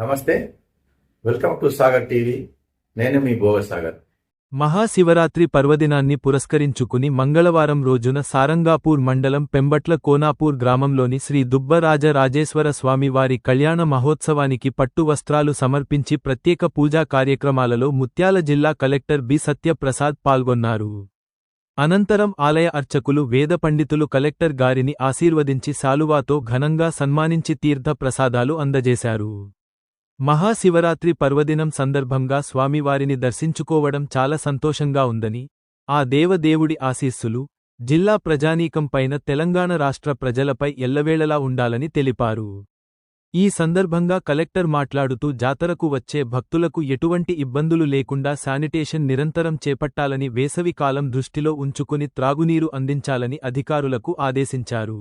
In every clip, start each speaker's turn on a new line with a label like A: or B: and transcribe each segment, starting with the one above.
A: నమస్తే. Welcome to Sagar TV. నేను మీ భోగసాగర్
B: మహాశివరాత్రి పర్వదినాన్ని పురస్కరించుకుని మంగళవారం రోజున సారంగాపూర్ మండలం పెంబట్ల కోనాపూర్ గ్రామంలోని శ్రీ దుబ్బరాజ రాజేశ్వర స్వామివారి కళ్యాణ మహోత్సవానికి పట్టు వస్త్రాలు సమర్పించి ప్రత్యేక పూజా కార్యక్రమాలలో ముత్యాల జిల్లా కలెక్టర్ బి సత్యప్రసాద్ పాల్గొన్నారు. అనంతరం ఆలయ అర్చకులు వేద పండితులు కలెక్టర్ గారిని ఆశీర్వదించి శాలువాతో ఘనంగా సన్మానించి తీర్థ ప్రసాదాలు అందజేశారు. మహాశివరాత్రి పర్వదినం సందర్భంగా స్వామివారిని దర్శించుకోవడం చాలా సంతోషంగా ఉందని ఆ దేవదేవుడి ఆశీస్సులు జిల్లా ప్రజానీకం పైన తెలంగాణ రాష్ట్ర ప్రజలపై ఎల్లవేళలా ఉండాలని తెలిపారు. ఈ సందర్భంగా కలెక్టర్ మాట్లాడుతూ జాతరకు వచ్చే భక్తులకు ఎటువంటి ఇబ్బందులు లేకుండా శానిటేషన్ నిరంతరం చేపట్టాలని వేసవి కాలం దృష్టిలో ఉంచుకుని త్రాగునీరు అందించాలని అధికారులకు ఆదేశించారు.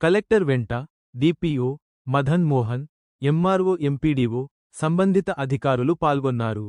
B: కలెక్టర్ వెంట DPO Madan Mohan MRO MPDO సంబంధిత అధికారులు పాల్గొన్నారు.